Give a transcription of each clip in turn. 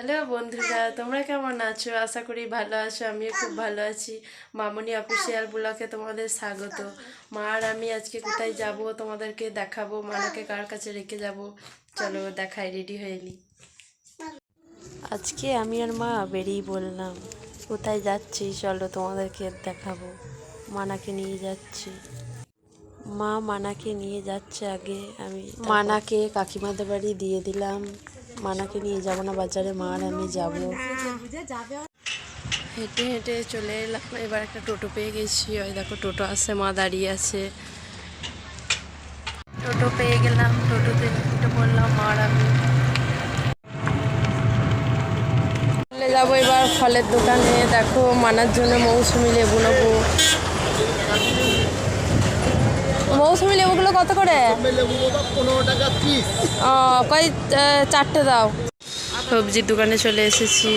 Hello বন্ধুরা তোমরা কেমন আছো? আশা করি ভালো আছো আমিও খুব ভালো আছি। মামনি অফিসিয়াল ব্লকে তোমাদের স্বাগত। মা আর আমি আজকে কোথায় যাব তোমাদেরকে দেখাবো মানাকে কার কাছে রেখে যাব? চলো দেখাই রেডি হয়ে নি। আজকে আমি আর মা বেরিয়ে বললাম কোথায় যাচ্ছি চলো তোমাদেরকে দেখাবো। মানাকে নিয়ে যাচ্ছি। মা মানাকে নিয়ে যাচ্ছে আগে। আমি মানাকে কাকিমাদের বাড়ি দিয়ে দিলাম। মানাকে নিয়ে যাব না, বাজারে মা আর আমি যাব। হেঁটে হেঁটে চলে এলাম। এবার একটা টোটো পেয়ে গেছি। ওই দেখো, টোটো আছে, মা দাঁড়িয়ে আছে। টোটো পেয়ে গেলাম। টোটোতে উঠে পড়লাম মা, আর আমি চলে যাব এবার ফলের দোকানে। দেখো, মানার জন্য মৌসুমি লেবু নেব। মৌসুমি লেবুগুলো কত করে? ও কয় চারটে দাও। সবজির দোকানে চলে এসেছি।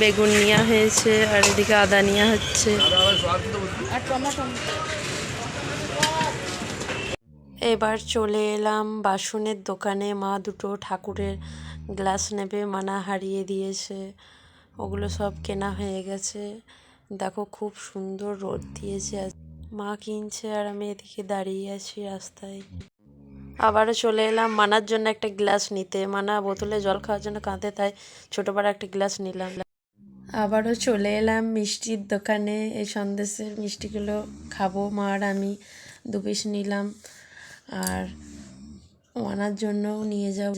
বেগুন নেওয়া হয়েছে আর এদিকে আদা নেওয়া হচ্ছে। এবার চলে এলাম বাসনের দোকানে। মা দুটো ঠাকুরের গ্লাস নেবে মানা হারিয়ে দিয়েছে। ওগুলো সব কেনা হয়ে গেছে। দেখো খুব সুন্দর রোদ দিয়েছে আজ। মা কিনছে আর আমি এদিকে দাঁড়িয়ে আছি রাস্তায়। আবারও চলে এলাম মানার জন্য একটা গ্লাস নিতে। মানা বোতলে জল খাওয়ার জন্য কাঁদে, তাই ছোটো একটা গ্লাস নিলাম। আবারও চলে এলাম মিষ্টির দোকানে। এই সন্দেশের মিষ্টিগুলো খাব মা আর আমি দু পিস নিলাম। আর মানার জন্যও নিয়ে যাব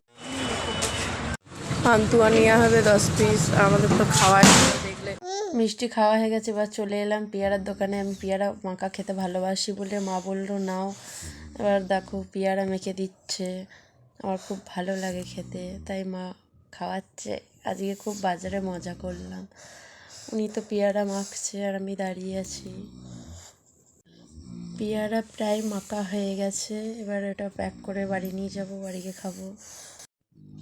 পান্তুয়া নেওয়া হবে দশ পিস আমাদের তো খাওয়াই। মিষ্টি খাওয়া হয়ে গেছে, এবার চলে এলাম পেয়ারার দোকানে। আমি পেয়ারা মাখা খেতে ভালোবাসি বলে মা বলল, নাও। এবার দেখো পেয়ারা মেখে দিচ্ছে। আমার খুব ভালো লাগে খেতে, তাই মা খাওয়াচ্ছে। আজকে খুব বাজারে মজা করলাম। উনি তো পেয়ারা মাখছে আর আমি দাঁড়িয়ে আছি। পেয়ারা প্রায় মাখা হয়ে গেছে, এবার এটা প্যাক করে বাড়ি নিয়ে যাব, বাড়িকে খাব।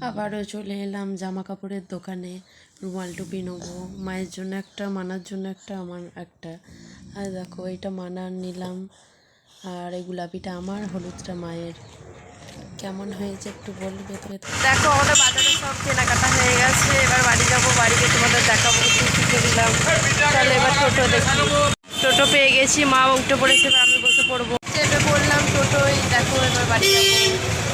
আবারও চলে এলাম জামা কাপড়ের দোকানে। রুমাল টুপি নেব। মায়ের জন্য একটা মানার জন্য একটা আমার একটা। আর দেখো এটা মানার নিলাম। আর এই গোলাপিটা আমার হলুদটা মায়ের। কেমন হয়েছে একটু বলবে দেখো আমাদের বাজারে সব কেনাকাটা হয়ে গেছে। এবার বাড়ি যাব বাড়িতে তোমাদের দেখাবো কি কিনলাম। তাহলে এবার টোটো দেখি। টোটো পেয়ে গেছি মা উঠে পড়েছে আমি বসে পড়ব। চেপে পড়লাম টোটোই দেখো এবার বাড়ি যাব।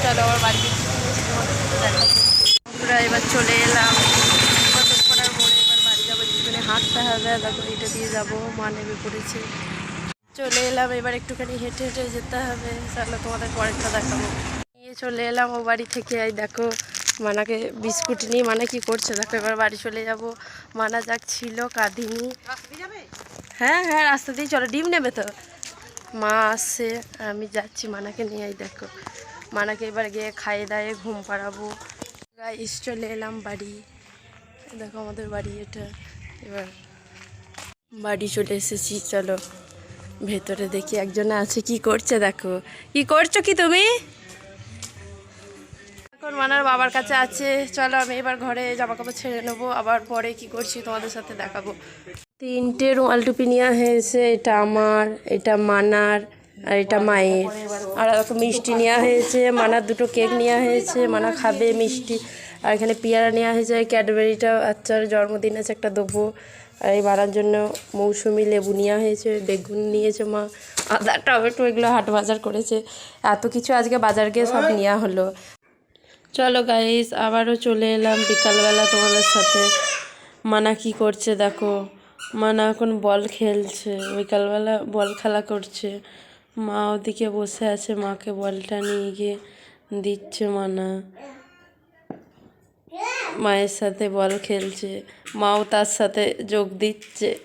চলো আবার বাড়ি গিয়ে কি করেছি তোমাদের সাথে দেখাবো আমরা এবার চলে এলাম। কতক্ষণার মোড়ে? এবার বাড়ি যাব একটুখানি হাঁটতে হবে। দেখো এটা দিয়ে যাব মা নেমে পড়েছে। চলে এলাম এবার একটুখানি হেঁটে হেঁটে যেতে হবে। চলো তোমাদের পরেরটা দেখাবো। নিয়ে চলে এলাম ও বাড়ি থেকে। এই দেখো মানাকে বিস্কুট নিয়ে মানে কি করছে? দেখো এবার বাড়ি চলে যাব। মানা যাক ছিল কাঁদিনি। হ্যাঁ হ্যাঁ রাস্তা দিয়ে চলো। ডিম নেবে তো? মা আসছে আমি যাচ্ছি মানাকে নিয়ে। দেখো মানাকে এবার গিয়ে খাইয়ে দায়ে ঘুম পাড়াবো। গাইস চলে এলাম বাড়ি। দেখো আমাদের বাড়ি এটা। এবার বাড়ি চলে এসেছি, চলো ভেতরে দেখি একজন আছে, কি করছে দেখো। কি করছ কি তুমি? এখন মানার বাবার কাছে আছে। চলো আমি এবার ঘরে জামা কাপড় ছেড়ে নেব। আবার পরে কি করছি তোমাদের সাথে দেখাবো। তিনটে রুমাল টুপি নেওয়া হয়েছে, এটা আমার, এটা মানার। আর এটা মায়ের। আর এরকম মিষ্টি নেওয়া হয়েছে, মানার দুটো কেক নেওয়া হয়েছে, মানা খাবে মিষ্টি। আর এখানে পেয়ারা নেওয়া হয়েছে ক্যাডবেরিটা বাচ্চার জন্মদিন আছে একটা দেবো। আর এই মারার জন্য মৌসুমি লেবু নেওয়া হয়েছে, বেগুন নিয়েছে মা। আদা, টমেটো এগুলো হাট বাজার করেছে। এত কিছু আজকে বাজার গিয়ে সব নেওয়া হলো। চলো গাইস আবারও চলে এলাম বিকালবেলা তোমাদের সাথে। মানা কি করছে দেখো? মানা এখন বল খেলছে, বিকালবেলা বল খেলা করছে। মা ওদিকে বসে আছে, মাকে বলটা নিয়ে গিয়ে দিচ্ছে মানা। মায়ের সাথে বল খেলছে, মাও তার সাথে যোগ দিচ্ছে।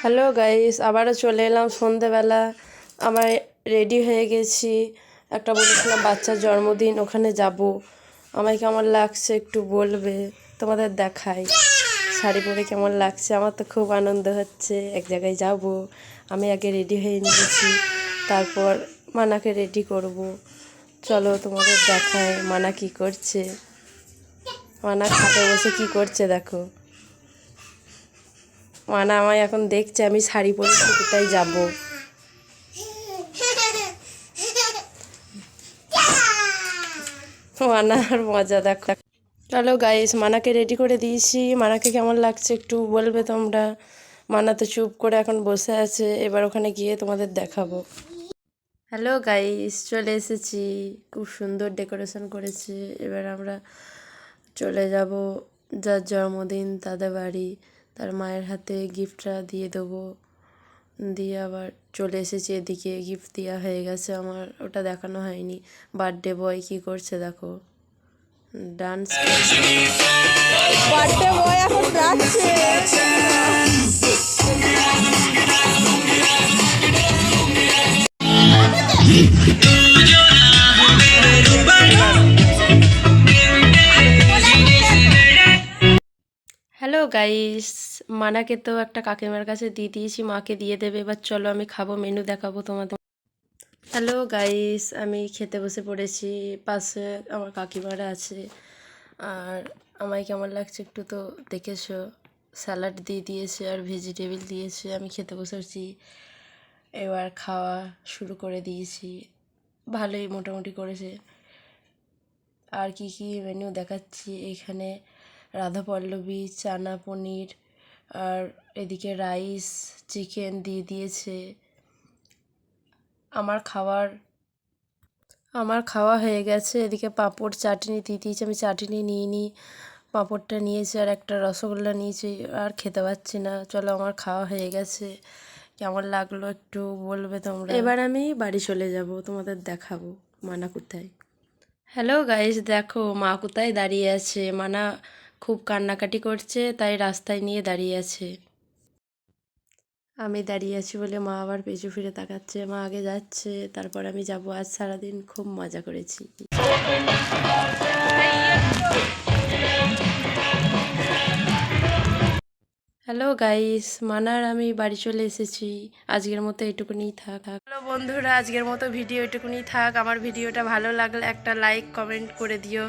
হ্যালো গাইস, আবারও চলে এলাম সন্ধেবেলা। আমার রেডি হয়ে গেছি। একটা বলেছিলাম, বাচ্চার জন্মদিন, ওখানে যাব। আমায় কেমন লাগছে একটু বলবে? তোমাদের দেখাই। শাড়ি পরে কেমন লাগছে? আমার তো খুব আনন্দ হচ্ছে। এক জায়গায় যাব, আমি আগে রেডি হয়ে নিয়েছি, তারপর মানাকে রেডি করব। চলো তোমাদের দেখায় মানা কি করছে। মানা খাটে বসে কি করছে দেখো। মানা আমায় এখন দেখছে, আমি শাড়ি পরে কোথায় যাব। মানার মজা দেখো। চলো গাইস মানাকে রেডি করে দিয়েছি। মানাকে কেমন লাগছে একটু বলবে তোমরা। মানা তো চুপ করে এখন বসে আছে, এবার ওখানে গিয়ে তোমাদের দেখাবো। হ্যালো গাইস চলে এসেছি। খুব সুন্দর ডেকোরেশন করেছে। এবার আমরা চলে যাব যার জন্মদিন, তাদের বাড়ি। তার মায়ের হাতে গিফটটা দিয়ে দেবো। দিয়ে আবার চলে এসেছি, এদিকে গিফট দেওয়া হয়ে গেছে আমার। ওটা দেখানো হয়নি। বার্থডে বয় কী করছে দেখো। ডান্স বার্থডে বয় এখন যাচ্ছে। হ্যালো গাইস মানাকে তো একটা কাকিমার কাছে দিয়ে দিয়েছি মাকে দিয়ে দেবে এবার চলো আমি খাব মেনু দেখাবো তোমাদের। হ্যালো গাইস আমি খেতে বসে পড়েছি। পাশে আমার কাকিমারা আছে। আর আমায় কেমন লাগছে একটু তো দেখেছ। স্যালাড দিয়ে দিয়েছে আর ভেজিটেবিল দিয়েছে। আমি খেতে বসেছি এবার খাওয়া শুরু করে দিয়েছি। ভালোই মোটামুটি করেছে। আর কি কি মেনু দেখাচ্ছি? এখানে রাধা পল্লবী চানা পনির, আর এদিকে রাইস চিকেন দিয়ে দিয়েছে। আমার খাবার আমার খাওয়া হয়ে গেছে। এদিকে পাঁপড় চাটনি দিয়ে দিয়েছে। আমি চাটনি নিয়ে নিই। পাঁপড়টা নিয়েছি আর একটা রসগোল্লা নিয়েছি। আর খেতে পাচ্ছি না। চলো আমার খাওয়া হয়ে গেছে। কেমন লাগল একটু বলবে তোমরা? এবার আমি বাড়ি চলে যাব। তোমাদের দেখাবো মানা কোথায়। হ্যালো গাইস দেখো মা কোথায় দাঁড়িয়ে আছে? মানা খুব কান্নাকাটি করছে তাই রাস্তায় নিয়ে দাঁড়িয়ে আছে। আমি দাঁড়িয়ে আছি বলে মা আবার পেছু ফিরে তাকাচ্ছে। মা আগে যাচ্ছে, তারপর আমি যাব। আজ সারাদিন খুব মজা করেছি। হ্যালো গাইস, মানার আমি বাড়ি চলে এসেছি। আজকের মতো এটুকুনি থাক। হ্যালো বন্ধুরা, আজকের মতো ভিডিও এটুকুনি থাক। আমার ভিডিওটা ভালো লাগলে একটা লাইক, কমেন্ট করে দিও।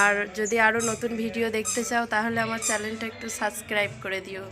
আর যদি আরও নতুন ভিডিও দেখতে চাও, তাহলে আমার চ্যানেলটা একটু সাবস্ক্রাইব করে দিও।